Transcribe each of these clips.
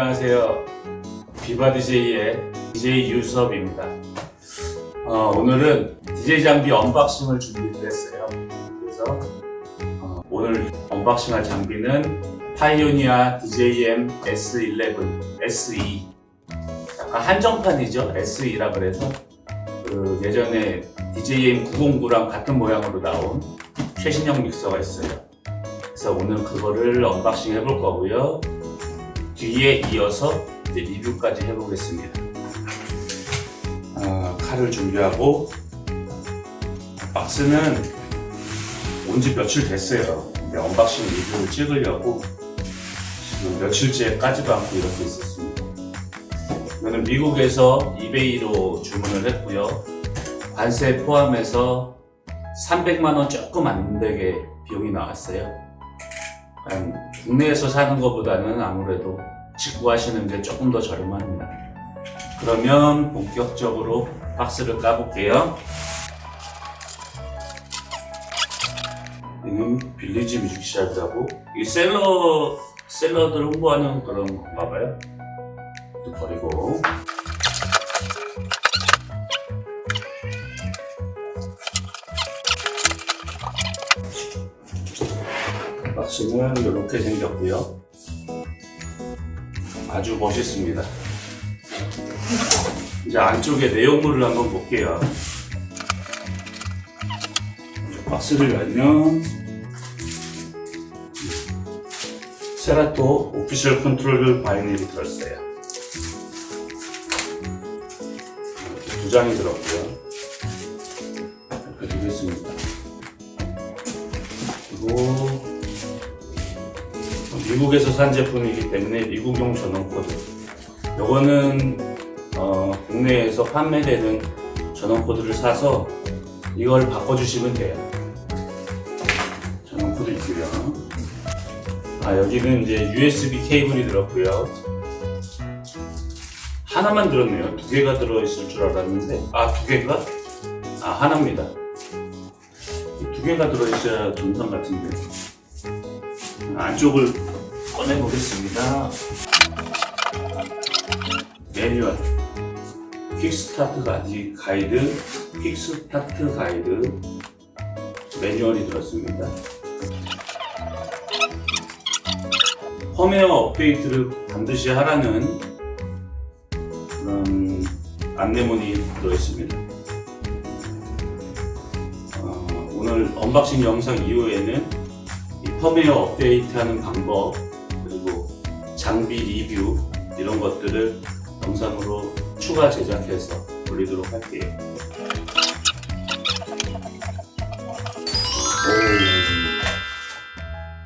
안녕하세요. 비바 DJ의 DJ 유섭입니다. 어, 오늘은 DJ 장비 언박싱을 준비를 했어요. 그래서 어, 오늘 언박싱할 장비는 파이오니아 DJM S11 SE 약간 한정판이죠. SE라 그래서 그 예전에 DJM 909랑 같은 모양으로 나온 최신형 믹서가 있어요. 그래서 오늘 그거를 언박싱 해볼 거고요. 뒤에 이어서 이제 리뷰까지 해보겠습니다. 아, 칼을 준비하고 박스는 온 지 며칠 됐어요. 근데 언박싱 리뷰를 찍으려고 지금 며칠째 까지도 않고 이렇게 있었습니다. 이거는 미국에서 이베이로 주문을 했고요. 관세 포함해서 300만 원 조금 안 되게 비용이 나왔어요. 음, 국내에서 사는 것보다는 아무래도 직구하시는 게 조금 더 저렴합니다. 그러면 본격적으로 박스를 까볼게요. 이는 빌리지 뮤직샵이라고 이 셀러 셀러들 홍보하는 그런 건가 봐요. 또 버리고 박스는 이렇게 생겼고요. 아주 멋있습니다. 이제 안쪽에 내용물을 한번 볼게요. 박스를 열면 세라토 오피셜 컨트롤 바이닐이 들었어요. 두 장이 들었고요. 미국에서 산 제품이기 때문에 미국용 전원 코드. 요거는 어, 국내에서 판매되는 전원 코드를 사서 이걸 바꿔주시면 돼요. 전원 코드 있고요. 아 여기는 이제 USB 케이블이 들었고요. 하나만 들었네요. 두 개가 들어있을 줄 알았는데 아 두 개가? 아 하나입니다. 이두 개가 들어있어야 정상 같은데. 안쪽을 꺼내보겠습니다. 매뉴얼, 퀵스타트 가지 가이드, 퀵스타트 가이드, 매뉴얼이 들었습니다. 펌웨어 업데이트를 반드시 하라는 그런 안내문이 들어있습니다. 어, 오늘 언박싱 영상 이후에는 이 펌웨어 업데이트하는 방법 장비 리뷰 이런 것들을 영상으로 추가 제작해서 올리도록 할게요.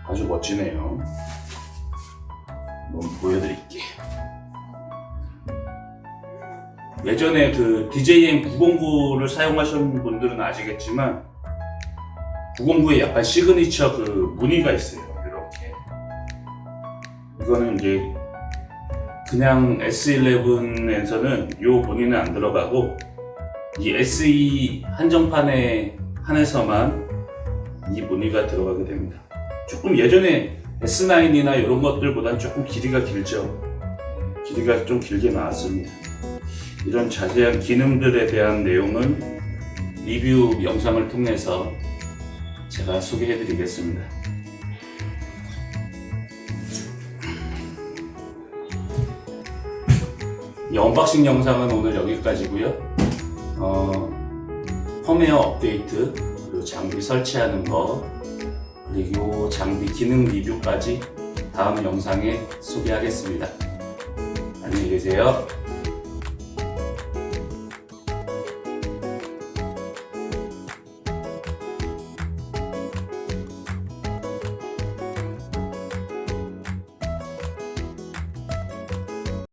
오, 아주 멋지네요. 한번 보여드릴게요. 예전에 그 DJM 909를 사용하신 분들은 아시겠지만 909에 약간 시그니처 그 무늬가 있어요. 이거는 이제 그냥 S11에서는 이 무늬는 안 들어가고 이 SE 한정판에 한해서만 이 무늬가 들어가게 됩니다. 조금 예전에 S9이나 이런 것들보다는 조금 길이가 길죠. 길이가 좀 길게 나왔습니다. 이런 자세한 기능들에 대한 내용은 리뷰 영상을 통해서 제가 소개해 드리겠습니다. 이 언박싱 영상은 오늘 여기까지고요. 어, 펌웨어 업데이트, 그리고 장비 설치하는 거, 그리고 장비 기능 리뷰까지 다음 영상에 소개하겠습니다. 안녕히 계세요.